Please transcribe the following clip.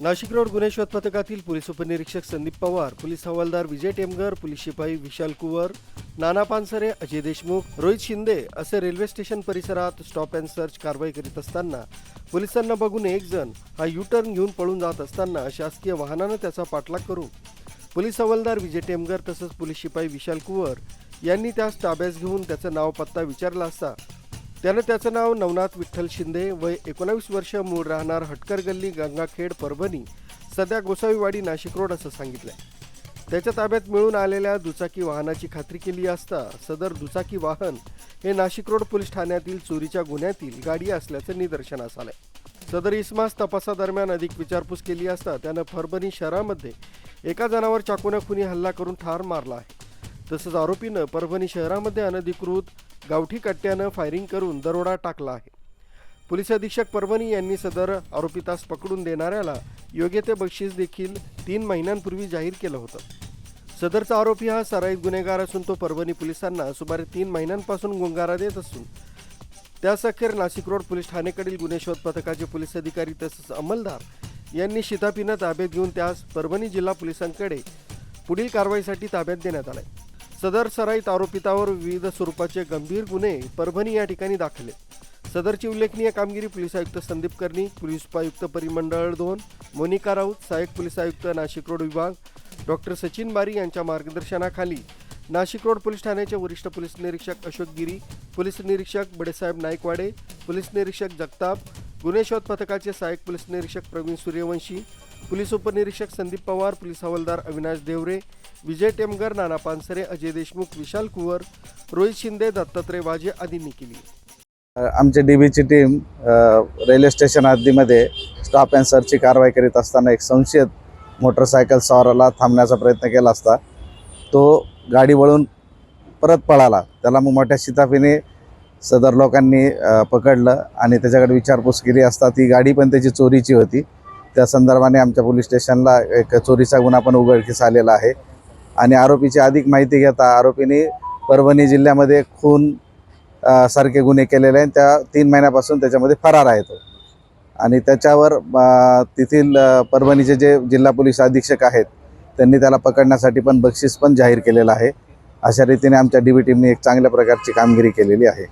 Nashik road गुन्हे शोध पथकातील पोलीस उपनिरीक्षक संदीप पवार पोलीस हवालदार विजय टेमगर पोलीस शिपाई विशाल कुवर नाना पानसरे अजय देशमुख रोहित शिंदे असे रेल्वे स्टेशन परिसरात स्टॉप अँड सर्च कारवाई करीत असताना पोलिसांना बघून एक जण हा यू टर्न घेऊन पळून जात असताना शासकीय वाहनानं त्याचा पाठलाग करून पोलीस हवालदार विजय टेमगर तसंच पोलीस शिपाई विशाल कुवर यांनी त्यास ताब्यास घेऊन त्याचं नाव पत्ता विचारला असता त्यानं त्याचं नाव नवनाथ विठ्ठल शिंदे वय एकोणावीस वर्ष मूळ राहणार हटकर गल्ली गंगाखेड परभणी सध्या गोसावीवाडी नाशिक रोड असं सांगितलंय. त्याच्या ताब्यात मिळून आलेल्या दुचाकी वाहनाची खात्री केली असता सदर दुचाकी वाहन हे नाशिक रोड पोलीस ठाण्यातील चोरीच्या गुन्ह्यातील गाडी असल्याचं निदर्शनास आलंय. सदर इसमास तपासादरम्यान अधिक विचारपूस केली असता त्यानं परभणी शहरामध्ये एका जणावर चाकूनं खुनी हल्ला करून ठार मारला आहे. तसंच आरोपीनं परभणी शहरामध्ये अनधिकृत गावठी कट्ट्यानं फायरिंग करून दरोडा टाकला आहे. पोलीस अधीक्षक परभणी यांनी सदर आरोपितास पकडून देणाऱ्याला योग्य ते बक्षीस देखील तीन महिन्यांपूर्वी जाहीर केलं होतं. सदरचा आरोपी हा सराईत गुन्हेगार असून तो परभणी पोलिसांना सुमारे तीन महिन्यांपासून गुंगारा देत असून त्यास अखेर नाशिक रोड पोलीस ठाणेकडील गुन्हे शोध पथकाचे पोलीस अधिकारी तसंच अंमलदार यांनी शिताफीनं ताब्यात घेऊन त्यास परभणी जिल्हा पोलिसांकडे पुढील कारवाईसाठी ताब्यात देण्यात आलाय. सदर सराईत आरोपितावर विविध स्वरूपाचे गंभीर गुन्हे परभणी या ठिकाणी दाखल. सदरची उल्लेखनीय कामगिरी पोलीस आयुक्त संदीप कर्णी पोलीस उपायुक्त परिमंडळ दोन मोनिका राऊत सहाय्यक पोलीस आयुक्त नाशिक रोड विभाग डॉक्टर सचिन बारी यांच्या मार्गदर्शनाखाली नाशिक रोड पोलीस ठाण्याचे वरिष्ठ पोलीस निरीक्षक अशोक गिरी पोलीस निरीक्षक बडेसाहेब नाईकवाडे पोलीस निरीक्षक जगताप गुन्हे शोध पथकाचे सहाय्यक पोलीस निरीक्षक प्रवीण सूर्यवंशी पोलीस उपनिरीक्षक संदीप पवार पोलीस हवालदार अविनाश देवरे विजय टेमगर नाना पानसरे अजय देशमुख विशाल कुवर रोहित शिंदे दत्तात्रय वाजे आदींनी केली. आमची डीबीची टीम रेल्वे स्टेशन हद्दीमध्ये स्टॉप अँड सर्चची कारवाई करीत असताना एक संशयित मोटरसायकल सवाराला थांबण्याचा प्रयत्न केला असता तो गाडी वळून परत पळाला. त्याला मग मोठ्या शिताफीने सदर लोकांनी पकडलं आणि त्याच्याकडे विचारपूस केली असता ती गाडी पण त्याची चोरीची होती. त्या संदर्भाने आमच्या पोलीस स्टेशनला एक चोरीचा गुन्हा पण उघडकीस आलेला आहे. आणि आरोपीची अधिक माहिती घेता आरोपीने परभणी जिल्ह्यामध्ये खून सारखे गुन्हे केलेले आहेत. त्या तीन महिन्यापासून त्याच्यामध्ये फरार आहे तो. आणि त्याच्यावर तेथील परभणीचे जे जिल्हा पोलीस अधीक्षक आहेत त्यांनी त्याला पकडण्यासाठी पण बक्षीस पण जाहीर केलेलं आहे. अशा रीतीने आमच्या डी बी टीमने एक चांगल्या प्रकारची कामगिरी केलेली आहे.